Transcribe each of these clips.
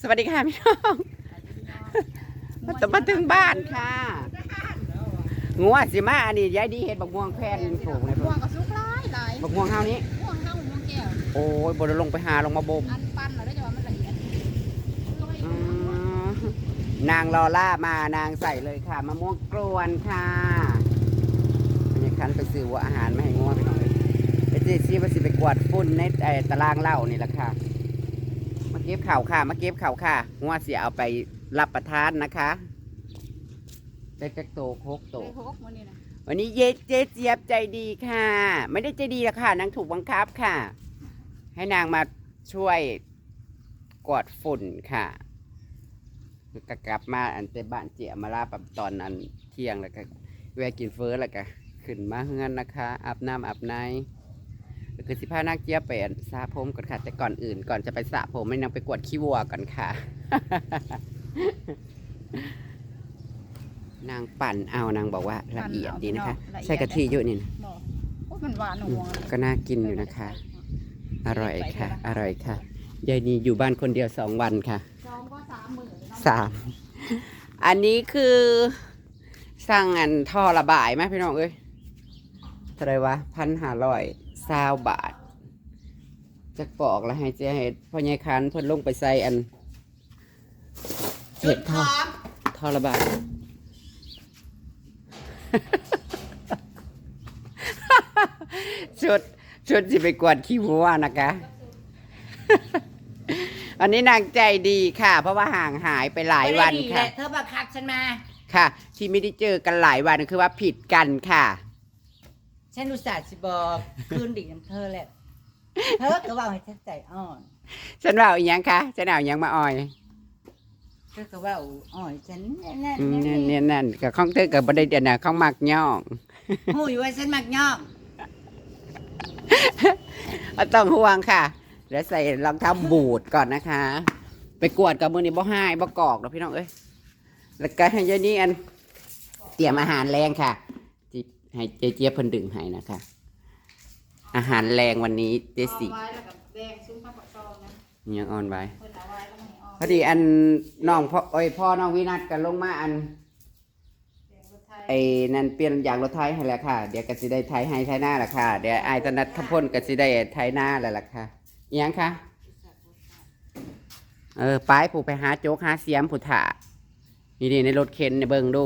สวัสดีค่ะพี่น้องมาตมาถึงบ้านค่ะงัวสิมาอันนี้ยายดีเห็ดบักม่วงแผ่นปลูกในม่เพิ่วนงก็สุกหลายหลายบักม่วงเฮานี้ม่วงเฮาม่วงแก้วโอ้ยบ่ได้ลงไปหาลงมาบ่มอันปั้นน่ะได้จะว่ามันละเอียดอืมนางลอล่ามานางใส่เลยค่ะมะม่วงกรวนค่ะอันนี้คันไปซื้อหัวอาหารมาให้งัวพี่น้องเลยไอ้เจ๊ซีว่าสิไปกวาดฝุ่นในไอ้ตารางเหล้านี่แหละค่ะมา เก็บข่าวค่ะ มาเก็บข่าวค่ะงัวเสียเอาไปรับประทานนะคะได้จักโตโคกโต ได้หกมื้อนี้นะวันนี้เจ๊เจ๊เจี๊ยบใจดีค่ะ ไม่ได้ใจดีหรอกค่ะนางถูกบังคับค่ะ ให้นางมาช่วยกวาดฝุ่นค่ะคือกกลับมาอันเตบ้านเจียมาลาปับตอนอันเที่ยงแล้วก็แวะกินเฟอแล้วก็ขึ้นมาเฮือนนะคะอาบน้ำอาบใน แล้วคือสิพานางเจี๊ยบไปอันสระผมก่อนค่ะ แต่ก่อนอื่นก่อนจะไปสระผมให้นางไปกวดขี้วัวก่อนค่ะ นางปั่นเอานางบอกว่าละเอียดดีนะคะ ใส่กะทิเยอะนี่นะบ่โอ้ยมันหวานหวงก็น่ากินอยู่นะคะ อร่อยค่ะ อร่อยค่ะยายนีอยู่บ้านคนเดียวสองวันค่ะสองก็สามมื้อเนาะสามอันนี้คือสั่งอันท่อระบายไหมพี่น้องเอ้ยเท่าไหรวะพันห้าร้อย ซาวบาทจะกรอกแล้วให้เจ๊เห็ดพ่อใหญ่คันเพิ่นลงไปใส่อันเห็ดท่อท่อระบายชุดชุดสิไปกวาดขี้วัวนะคะ อันนี้นางใจดีค่ะ เพราะว่าห่างหายไปหลายวันไม่ได้ดีค่ะแหลเธอบังคับฉันมา ค่ะ ที่ไม่ได้เจอกันหลายวันคือว่าผิดกันค่ะ ฉันอุตส่าห์สิบอกคืนดีน้ำเธอแหละเธอก็ว่าให้ฉันใจอ่อนฉันว่าเอาอหยังคะฉันเอาอหยังมาอ่อยเธอก็ว่าอ่อนฉันแน่อืมๆเนี่ยเนี่ยนั่นกับข้องเธอกับบไดเดียนะข้องมักย่องหูอยู่ว่าฉันมักยอกเอาต้องห่วงค่ะเดี๋ยวใส่รองเท้าบูทก่อนนะคะ ไปกวดกับมือนี่บ่ให้บ่กอกหรอกพี่น้องเอ้ยแล้วก็ให้ยายนี่อันเตรียมอาหารแรงค่ะที่ ให้เจ๊เจี๊ยบเพิ่นดึงให้นะคะ อาหารแรงวันนี้เจสิอาไว้แล้วก็แบ่งซุ้มข้าวปักซองนะยังอ่อนไว้เพิ่นเอาไว้แล้วก็ให้ออกพอดีอันน้องพ่อโอ้ยพ่อน้องวินัทกันลงมาอันแบ่งรถไทยไอ้นั่นเปลี่ยนยางรถไทยให้แล้วค่ะ เดี๋ยวก็สิได้ไทยให้ไทยหน้าละค่ะ เดี๋ยวไอ้ายตนัดขพ่นก็สิได้ไทยหน้าแล้วล่ะค่ะอิหยังคะเออไปผู้ไปหาโจ๊กหาเสียมผู้ถ่านี่ดิในรถเข็นในเบิ่งดู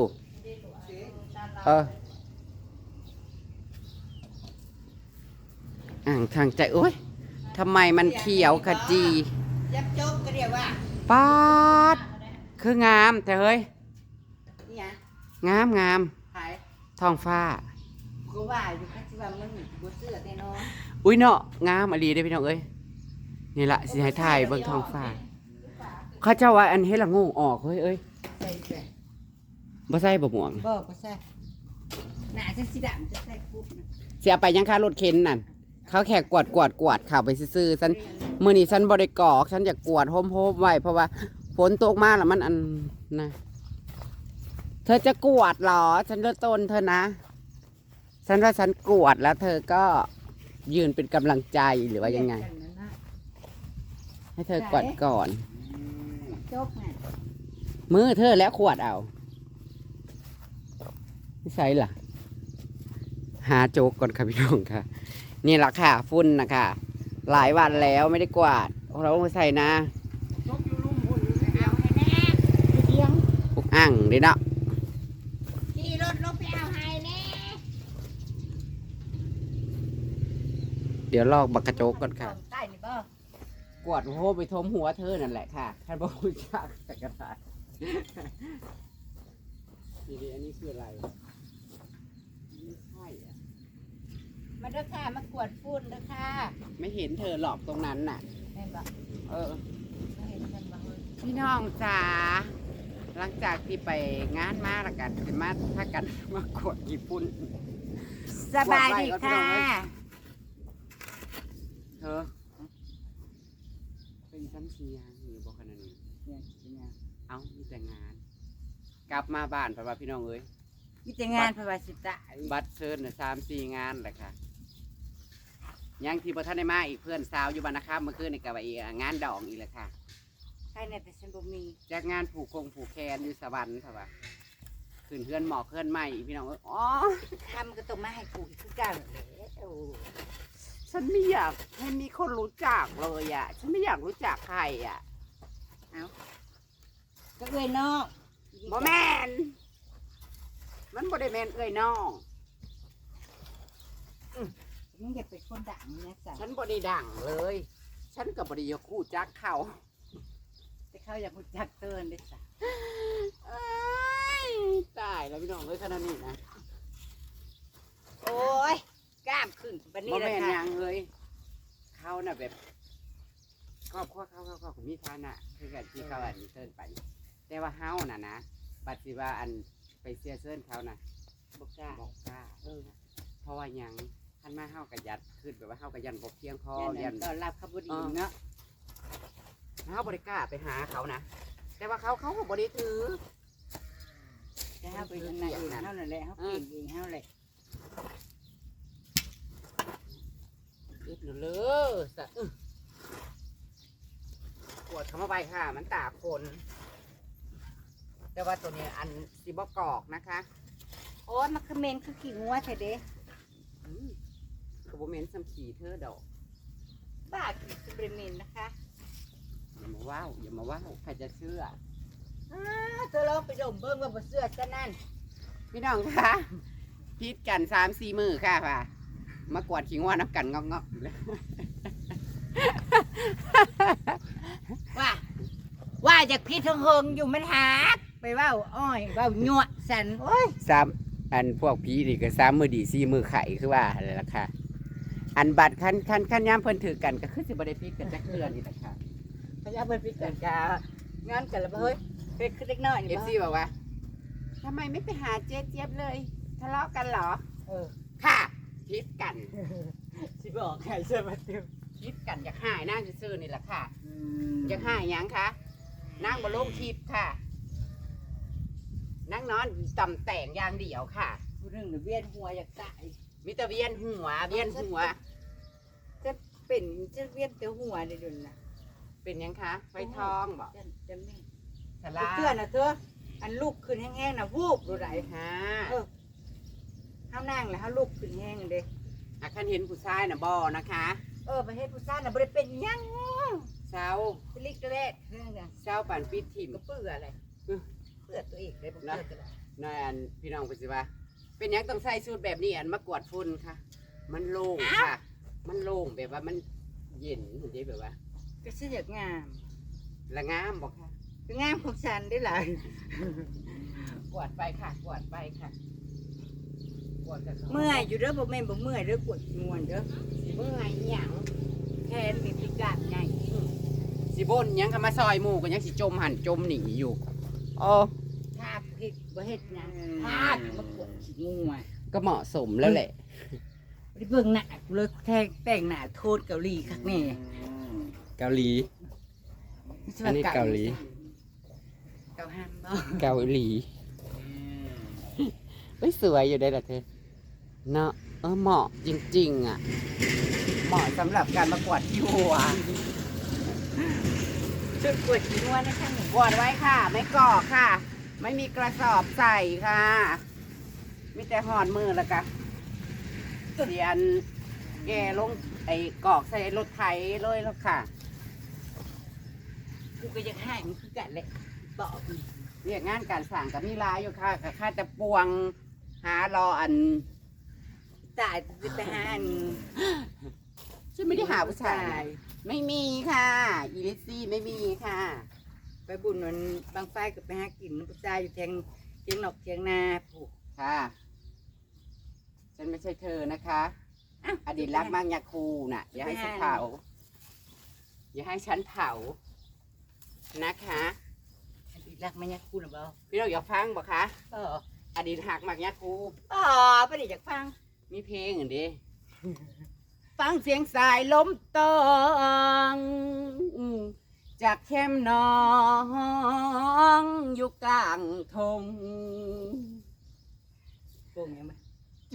เออ อ่างทางใจโอ้ยทำไมมันเขียวขจียับโจ๊กก็เรียกว่าปาด คืองามแต่เฮ้ยเนี่ยงามงามขายท้องฟ้า ก็ว่าอยู่คัสิว่ามึงบ่เสื้อแน่นอนอุ้ยเนาะงามอลีได้อพี่น้องเอ้ยนี่ละสิให้ถ่ายเบิ่งท้องฟ้า เขาเจ้าว่าอันเฮ็ดละโงูออกเฮ้ยเอ้ยใส่ใส่บ่ใส่บ่ม่วงบ่บ่ใส่หน้าฉันสิดำจะใส่ปุ๊บนะสิเอาไปยังค่ารถเข็นนั่น เขาแค่กวดกวดกวดข้าวไปซื่อๆฉันมื้อนี้ฉันบ่ได้กรอกฉันจะกกวดโฮมๆไว้เพราะว่าฝนตกมากแล้วมันอันนะเธอจะกวดหรอ ฉันเลือกต้นเธอนะฉันว่าฉันกวดแล้ว เธอก็ยืนเป็นกำลังใจหรือว่ายังไง ให้เธอกวดก่อนจกน่ะมือเธอแล้วขวดเอาไม่ใช่ล่ะหาโจกก่อนค่ะพี่น้องค่ะ นี่แหละค่ะฝุ่นนะคะหลายวันแล้วไม่ได้กวาดเราใส่นะเอาให้แน่พวกอ่างเด้เนาะขี่รถลงไปเอาให้แน่เดี๋ยวลอกบักกระโจกก่อนค่ะใต้นี่บ่กวาดโหไปทมหัวเธอนั่นแหละค่ะท่านบอกรู้จักแต่กระดาษทีนี้อันนี้คืออะไรไม่ใช่อะ มาเด้อค่ะมากวดฝุ่นเด้อค่ะไม่เห็นเธอหลอกตรงนั้นน่ะ แม่นบ่เออ ไม่เห็นกันบ่เฮ้ยพี่น้องจ๋าหลังจากที่ไปงานมาและกันสิมาถ้ากันมากดญี่ปุ่น สบายดีค่ะ เธอ เป็นชั้นเชียงอยู่บอกขนาดนี้ เนี่ยเป็นไงเอ้ามีแต่งาน กลับมาบ้านเพราะว่าพี่น้องเอ้ย มีแต่งานภาวะสิตะบัตรเชิญน่ะสามสี่งานแหละค่ะ ยังที่ประท่านได้มาอีกเพื่อนสาวอยู่บ้านนะครับเมื่อคืนนี่กับอีกอะงานดองอีกแหละค่ะใครเนี่ยแต่ฉันบ่มีจากงานผูกคงผูกแคนอยู่สวรรค์ค่ะว่าขึ้นเพื่อนหมอกเพื่อนใหม่พี่น้องเอ้ยอ๋อทำก็ต้องมาให้กูอีกคือกันแหละโอ้ฉันไม่อยากให้มีคนรู้จักเลยอะ ฉันไม่อยากรู้จักใครอะก็เอ้ยนอกบ่แมนมันบ่ได้แมนเอ้ยน้องมึ งอย่าเป็นคนดังนะจ๊ะฉันบ่ได้ดังเลย ฉันก็บ่ได้อยากคู่จักเขาแต่เขาอยากรู้จักเตือนด้วยจ้ะเอ้ยตายแล้วพี่น้องเอ้ยขนาดนี้นะโอ้ยกล้ามขึ้นบันนี้บ่แหละแม่นหค่ะยังเลยเขาน่ะแบบครอบครัวเขาเขาเขาก็มีฐานะคือกันที่เขาอันเชิญไป แต่ว่าเฮาน่ะนะปัจจุบันอันไปเสียเชิญเขาน่ะบอกกล้าบอกกล้าเออเพราะว่าหยัง คันมาเฮากับยัดขึ้นแบบว่าเฮากับยันบ่เพียงพอยัยันนต้อนรับเขาบดีเนาะเฮาบ่ได้กล้าไปหาเขานะ แต่ว่าเขาเขาก็บ่ได้ถือแต่เขาไปยังไงเองเขานั่นแหละเขาเก่งเองเขาแหละอึดหนูเลยสะอึปวดเข้ามาไปค่ะ มันตากคน แต่ว่าตัวนี้อันสิบกอกนะคะ โอ้ยมันคือเมนคือขี้งัวใช่เด้อืมกระโบเมนสัมขีเธอดอกบ้าขี้คือเมนนะคะอย่ามาว้าวอย่ามาว้าวใครจะเชื่ออ้าเธอลองไปดมเบิ้งว่าบ่เสื้อซะนั่นพี่น้องคะพิษกันสามสี่มือค่ะค่ะมากวาดขิงว่านับกันงอกงอกอยู่แล้วว่าว่าจากพี่ทงเฮงอยู่มันหักไปเว่าอ้อยเว่าหยวดสันโอ้ยสามอันพวกผีนี่ก็สามมือดีสี่มือไข่คือว่าอะไรล่ะค่ะ อันบัตรขั้นขั้นขั้นย่ามเพิ่นถือกันก็คือสิบได้พิษกันจักเทือนี่แหละค่ะพยาเปิดพิกันกางานกันแล้วบ่เฮ้ยเป็นคือเล็กน้อยเอนี่ฟบ่ซีบอกว่าทำไมไม่ไปหาเจ๊เจี๊ยบเลยทะเลาะกันเหรอ เออค่ะพิษกันสิบอกใครเชื่อมาเต็มพิษกันอยากหายนั่งซื่อๆนี่แหละค่ะอือยากหายหยังคะนั่งบนโลงทิพย์ค่ะ นั่งนอนต่ำแต่งอย่างเดียวค่ะ ผู้หนึงน่ะเวียนหัวอยากตาย มิตรเวียนหัวเวียนหัว จะเป็นจะเวียนแต่หัวได้ดุนน่ะเป็นหยังคะไฟทองบอกจะจะไม่สลาเพื่อนน่ะเธออันลูกขึ้นแห้งๆน่ะวูบดูได้ฮะเออเฮานั่งแล้วเฮาลูกขึ้นแห้งเด้อาคันเห็นผู้ชายน่ะบอนะคะเออประเทศผู้ซ่าน่ะบ่ได้เป็นหยังเช้าสลิกแรกเรื่องน่ะเช้าปั่นปิดถิ่มก็เปื้ออะไรอืมเปื้อตัวเองเลยบ่เปื้อตัวเอง นั่นพี่น้องไปสิว่า เป็นหยังต้องใส่สูตรแบบนี้อันมากวาดฝุ่นค่ะ มันโล่งค่ะ มันโล่งแบบว่ามันเย็นเห็นไหมแบบว่าก็สิอยากงามละงามบอกค่ะก็งามของฉันได้หลายกวาดไปค่ะกวาดไปค่ะกวาดกับขาเมื่อยอยู่เด้อบ่แม่นบ่เมื่อยเด้อกวดงวนเด้อสิเมื่อยหยังแทนมีพิการใหญ่สิบนหยังค่ะมาซอยหมู่กันยังสิจมหันจมหนีอยู่ โอ้ถ้าผิด บ่เฮ็ดหยังถ้าจะมากวดขี้งูอะก็เหมาะสมแล้วแหละบ่ได้เบิ่งหน้ากูเลยแทงแต่งหน้าโทษเกาหลีคักแน่เกาหลี อันนี้เกาหลี เกาหันบ่เกาหลีเฮ้ยสวยอยู่ได้ละเธอเนาะเออเหมาะจริง ๆ อะ เหมาะสำหรับการประกวดที่หัวชุดกวดขี้งูนะคะนี่กวดไว้ค่ะ ไม่กรอกค่ะ ไม่มีกระสอบใส่ค่ะ มีแต่หอดมือแล้วก็เสียนแกลงไอ้กรอกใส่รถไถเลยแล้วค่ะ กูก็อยากให้มันคือกันแหละบอกนี่เรียกงานการสั่งกับมีหลายอยู่ค่ะกับข้าจะปวงหารออันตายจะไปหาอันฉันไม่ได้หาผู้ชาย ไม่มีค่ะ อีลิซซี่ไม่มีค่ะ ไปบุญมันบางไฟก็ไปหากินน้ำผู้ชายอยู่เทียงเทียงนอกเทียงนาผูกค่ะ ฉันไม่ใช่เธอนะคะอดีตรักมากยาคูน่ะ อย่าให้ฉันเผา อย่าให้ฉันเผา นะคะอันนี้รักมันยักคุณหรือเปล่าพี่น้องอยากฟังบอกคะเอออดีตหักมากยาคู อ๋อไม่ได้อยากฟัง มีเพลงอย่างดีฟังเสียงสายลมตอง จากแคมป์น้องอยู่กลางทงโป่งยังไง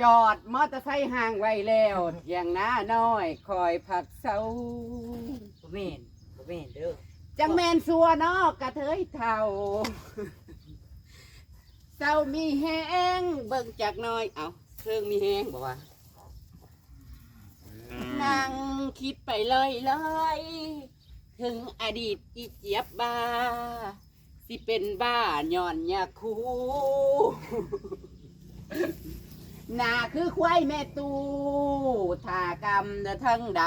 จอดมอเตอร์ไซค์ห่างไว้แล้วเที่ยงหน้าน้อยคอยผักเสาบ่แม่นบ่แม่นเด้อจังแมนสัวนอกกระเทยเท่าเศร้ามีแห้งเบิ่งจากหน้อยเอาเชิงมีแห้งบอกว่านั่งคิดไปเลยเลย ถึงอดีตอีเจี๊ยบบ้า สิเป็นบ้าย่อนยาคูหนาคือควายแม่ตูทากรรมทั้งด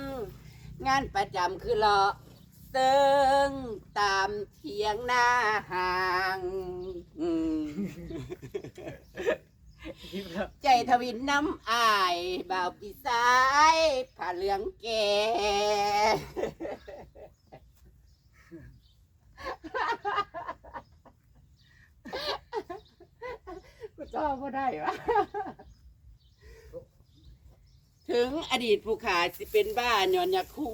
ำ งานประจำคือเลาะเซิงตามเทียงหน้าห่าง ใจทวินน้ำอายบ่าวปีสายผ่าเหลืองแก่กูชอก็ได้วะ ถึงอดีตผู้ขาสิเป็นบ้านยอนยาคู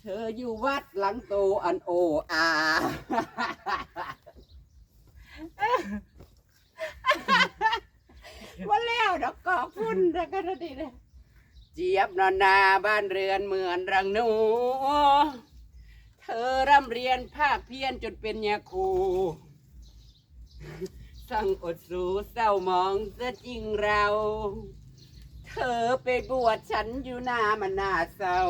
เธออยู่วัดหลังโตอันโออา ว่าแล้ว ดอกกอกพุ่นแล้วก็ดีเลยเจี๊ยบนอนนาบ้านเรือนเหมือนรังหนู เธอร่ำเรียนภาคเพียรจนเป็นยาคูสั่งอดสูเศร้ามองซะจริงเรา เธอไปบวชฉันอยู่หน้ามันน่าเศร้า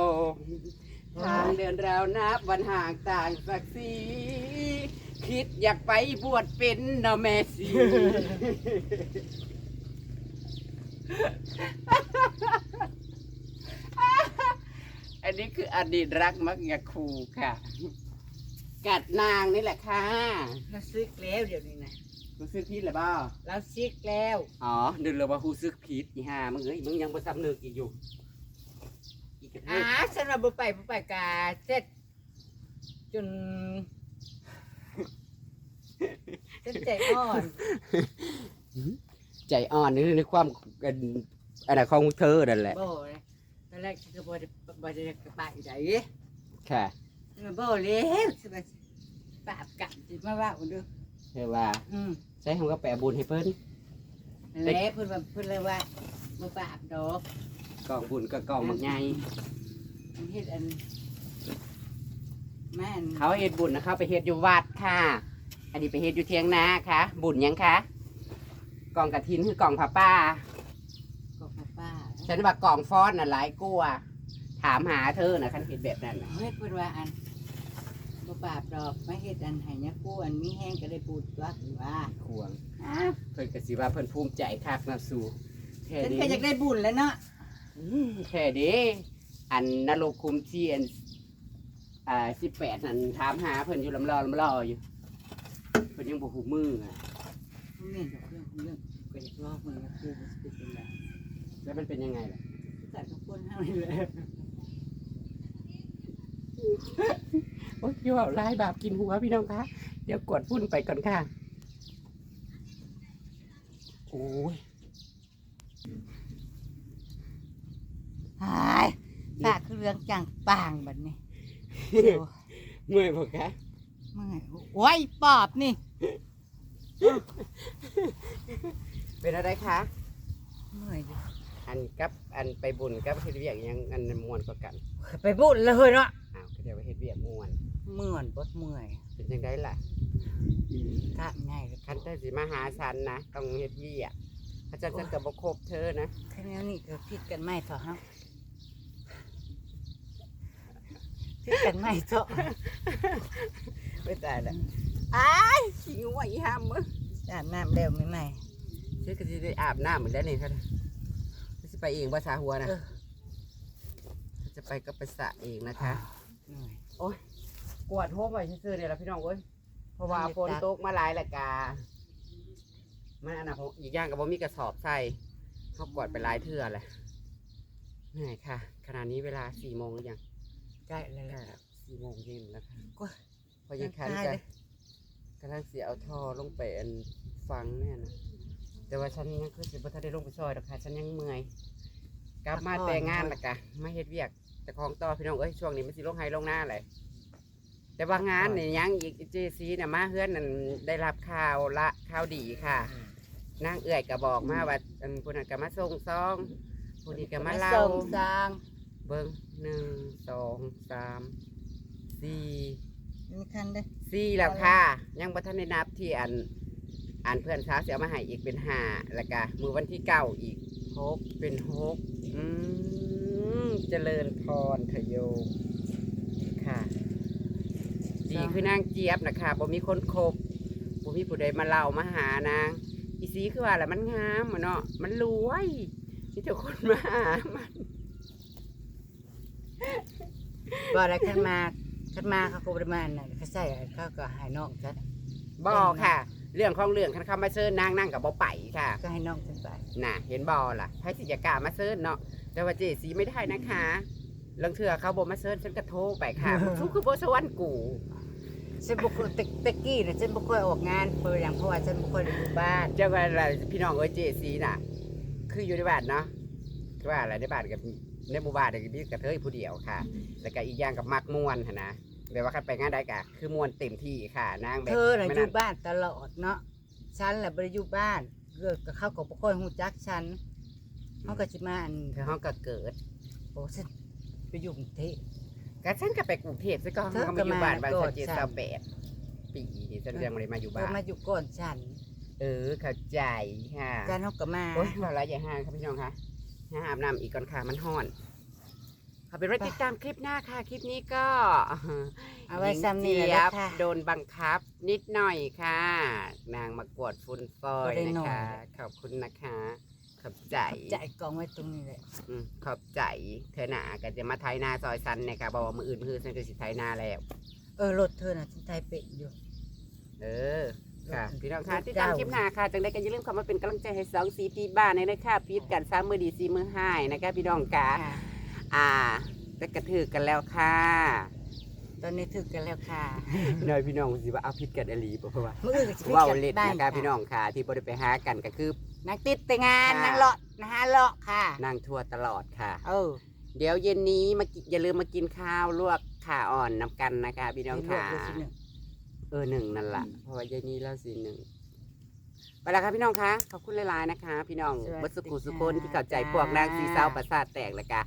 ทางเดินเรานับวันห่างต่างศักดิ์ศรีคิดอยากไปบวชเป็นเนาะแม่สี อันนี้คืออดีตรักมักยาคูค่ะ กัดนางนี่แหละค่ะเราซึกแล้วเดี๋ยวนี้นะรู้สึกผิดหรือเปล่าเราซึกแล้ว อ๋อนึกเลยว่ารู้สึกผิดอีห่ามึงเอ้ยมึงยังบ่สำนึกอีกอยู่ อีกกระเทอ่ายฉันว่าบ่ไปบ่ไปกาเสร็จจนจนใจอ่อน ใจอ่อนนี่ในความอันอันนั้นของเธอนั่นแหละ บ่เลยตอนแรกฉันก็บ่ได้บ่ได้กระปะอีไดค่ะมันบ่แล้วสิว่าปราบกลับสิมาว่าอุ่นเด้อเธอว่าอืมใช้คำว่าแปะบุญให้เพิ่นแล้วเพิ่นว่าเพิ่นเลยว่าบ่ปราบดอกกองบุญก็กองมักใหญ่มันเฮ็ดอันแม่นเขาเฮ็ดบุญนะเขาไปเฮ็ดอยู่วัดค่ะ อันนี้ไปเฮ็ดอยู่เทียงนาค่ะ บุญหยังคะ กองกระถินคือกองผ้าป้า ก็ป้าป้าฉันว่ากองฟ้อนน่ะหลายกลัวาถามหาเธอนะคันเห็นแบบนั้นน่ะเฮ้ยเพิ่นว่าอันบ่ปราบดอกมาเฮ็ดอันให้ยะกูอันมีแห้งก็ได้ปูดตัวเพิ่นว่าควงเพิ่นก็สิว่าเพิ่นภูมิใจคักนะสู่แค่ฉันนี้ก็อยากได้บุญแล้วเนาะอืมแค่นี้อันนรกคุมเทียนอ่าสิบแปดนั่นถามหาเพิ่นอยู่ลำรอลำรออยู่เพิ่นยังบ่หูมืออะบ่แม่นดอกเรื่องของเรื่อง ก็อยากรอมึงยะกูมันสิเป็นจังไดแล้วมันเป็นยังไงล่ะแต่ทุกคนเฮานี่แหละโอ้ยอยู่เอาลายบาปกินหัวพี่น้องคะ เดี๋ยวกดพุ่นไปก่อนค่ะ โอ้ยหายฝากคือเรื่องจังปางบัดนี้เมื่อยบ่คะเมื่อยโอ้ยปอบนี่ เป็นอะไรคะเมื่อยดิอันกับอันไปบุญกับเฮ็ดเวียกยังอันม่วนกว่ากันไปบุญเลยเนาะอ้าวก็เดี๋ยวไปเฮ็ดเวียกม่วนเมื่อยบ่เมื่อยเป็นจังไดล่ะกะง่ายเลยคันเธอสิมาหาฉันนะต้องเฮ็ดเวียกถ้าฉันฉันก็บ่คบเธอนะแค่นี้นี่ก็ผิดกันไม่เถอะฮะผิดกันไม่เถอะไม่ตายแล้วอ้ายขี้งัวอีห้ามมึงอาบน้ำเร็วไม่ไหม เธอก็สิได้อาบน้ำเหมือนแล้วนี่ค่ะเธอสิไปเองภาษาหัวนะเธอจะไปก็ไปสระเองนะคะเหนื่อยกวาดหัวไปซื่อๆเนี่ยล่ะพี่น้องเอ้ยเพราะว่าไม่ได้ฝนตกมาหลายและกามันอันนั้นผมอีกอย่างก็บ่มีกระสอบใส่เขากวาดไปหลายเทื่อแหละเหนื่อยค่ะ ขณะนี้เวลาสี่โมงหรือยังใกล้เลยก็ล่ะสี่โมงเย็นแล้วค่ะกว่าพอยังคันใกล้กันเลยกำลังเสียเอาท่อลงไปอันฟังเนี่ยนะ แต่ว่าฉันยังคือสิบ่ทันได้ลงไปซอยดอกค่ะฉันยังเมื่อยกลับมาแต่งงานและกะมาเฮ็ดเวียกแต่ของต่อพี่น้องเอ้ยช่วงนี้มันสิลงไห้ลงหน้าเลยแต่ว่างานนี่ยังอีกเจซีน่ะมาเฮือนนั่นได้รับข่าวละข่าวดีค่ะนางเอื้อยก็บอกมาว่าอันผู้นั้นก็มาส่งซองผู้นี้ก็มาเล่าส่งสร้างเบิ้งหนึ่งสองสามสี่มีคันเด้อสี่แล้วค่ะ ยังบ่ทันได้นับที่อัน อันเพื่อนสาวเสียมาให้อีกเป็นห้าแล้วก็มือวันที่เก้าอีกหกเป็นหกอืมเจริญพรเถอะโยมค่ะดีคือนางเจี๊ยบนะคะบ่มีคนคบบ่มีผู้ใดมาเล่ามาหานางอีสีคือว่าแหละมันงามอะเนาะมันรวยมีแต่คนมาหามันบ่ได้คันมาคันมาเขาก็บ่ได้มาอันนั่นเขาใส่เขาก็ให้น้องจ้ะบอค่ะ เรื่องของเรื่องคันคำมาเชิญนางนั่งกับบ่ไปค่ะก็ให้น้องฉันไปน่ะเห็นบอล่ะไพ่สิจะกล้ามาเชิญเนาะแต่ว่าเจสีไม่ได้นะคะเรื่องเถื่อเขาบ่มาเชิญฉันก็โทรไปค่ะทุกคือบ่สวรรค์กูฉันบ่เคยตะตะกี้น่ะฉันบ่ค่อยออกงานเปิดอย่างเพราะว่าฉันบ่ค่อยได้อยู่บ้านจังว่าอะไรพี่น้องเอ้ยเจสีน่ะ คืออยู่ในบ้านเนาะคือว่าอะไรในบ้านกับในหมู่บ้านเนี่ยมีกระเทยผู้เดียวค่ะแล้วก็อีกอย่างกับมักม่วนหั่นนะ แบบว่าคันไปงานใดกะคือม่วนเต็มที่ค่ะนางแบบเธอน่ะไม่อนั่ยู่นบ้านตลอดเนาะฉันแหละบ่ได้อยู่บ้านเกิดกับเขาก็บ่ค่อยฮู้จักฉันเขาก็สิมาอันคือห้องก็เกิดโอ้ฉันไปอยู่กรุงเทพ ก็ฉันก็ไปกรุงเทพซะก่อนเธอก็มาอยู่บ้านก็บางมาสะเจ็ดก่อนฉันสาวแปดปีนี่ฉันยังไม่ได้มาอยู่เธบ้าอนมาอยู่ก่อนฉันเออเข้าใจค่ะการเขาก็มา โอ้ยว่าแล้วอย่าห่างค่ะพี่น้องค่ะอย่าอาบน้ำอีกก่อนค่ะ มันห้อน เอาเป็นว่าติดตามคลิปหน้าค่ะ คลิปนี้ก็เอาไว้ซ้ำนี่หญิงแหละเจี๊ยบค่ะโดนบังคับนิดหน่อยค่ะ นางมากวดฟุนฟอยบ่ได้นะนอนคะ ขอบคุณนะคะ ขอบใจใจกองไว้ตรงนี้แหละอืมขอบใจเธอหนาก็จะมาไทยนาซอยซันเนี่ยค่ะบอกว่ามืออื่นมืออื่นฉันก็สิไทยนาแล้ว เออรถเธอน่ะฉันไทยเป็ดอยู่ เออค่ะเออพี่น้องค่ะเจ้าติดตามคลิปหน้าค่ะจังได้ก็อย่าลืมเข้ามาเป็นกำลังใจให้สองสีปีบ้านในเลยค่ะพีดกันสามมือดีสีมือหายนะคะพี่น้องค่ะค่ะ อ่าได้กระถือกันแล้วค่ะตอนนี้ถึกกันแล้วค่ะ น้อยพี่น้องสิว่าเอาพิดกันอหลีบ่เพราะว่ามื้ออื่นก็สิว่าวกัเล็ดได้นะคะพี่น้องค่ะ ที่บ่ได้ไปหากันก็คือนางติดแต่งานค่ะ นางเลาะนะฮะเลาะค่ะนางทั่วตลอดค่ะ เออเดี๋ยวเย็นนี้มากิอย่าลืมมากินข้าวลวกขาอ่อนนำกันนะคะ พี่น้องสิลวค่ะกเลยสิหนึ่ง เออหนึ่งนั่นละอืมเพราะว่าเย็นนี้แล้วสิหนึ่งไปแล้วค่ะพี่น้องคะขอบคุณหลายๆนะคะ พี่น้องสวัสดีบัสกุสุค่ะคนที่เข้าใจพวกนางสีสาวประสาทแตกแล้วก็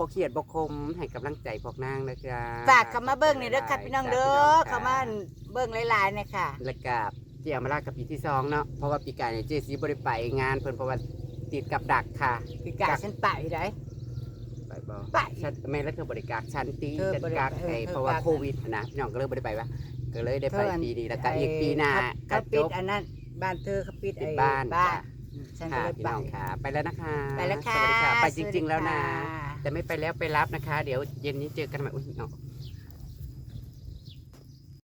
บกเขียดบกคมให้กำลังใจพวกนางนะจ๊ะฝากเข้ามาเบิ่งนี่เด้อค่ะพี่น้องเด้อจ้เข้ามาเบิ่งหลายๆเนี่ยค่ะ แล้วก็เจียมาลากับปีที่สองเนาะเพราะว่าปีกายเนี่ยเจซีบริไปงานเพิ่นเพราะว่าติดกับดักค่ะพี่กาฉันไปได้ไปบ่ไปฉันแม่แล้วเธอบริการฉันตีเธอฉันบริกักเออไอ้เธอเพราะว่ากักโควิดนะพี่น้องก็เลยบริไปวะก็เลยได้ไปเธออันปีนี้แล้วก็อีกปีหน้าเขาก็ปิจดบอันนั้นบ้านเธอเขาปิดปิไอ้ดบ้านบ้าจ้ะนฉันก็ค่ะเลยพี่ไปน้องค่ะ ไปแล้วนะคะ ไปแล้วค่ะสวัสดีค่ะไปจริง ๆ แล้วนะสวัสดีค่ แต่ไม่ไปแล้วไปรับนะคะ เดี๋ยวเย็นนี้เจอกันใหม่อุ้ยเนาะ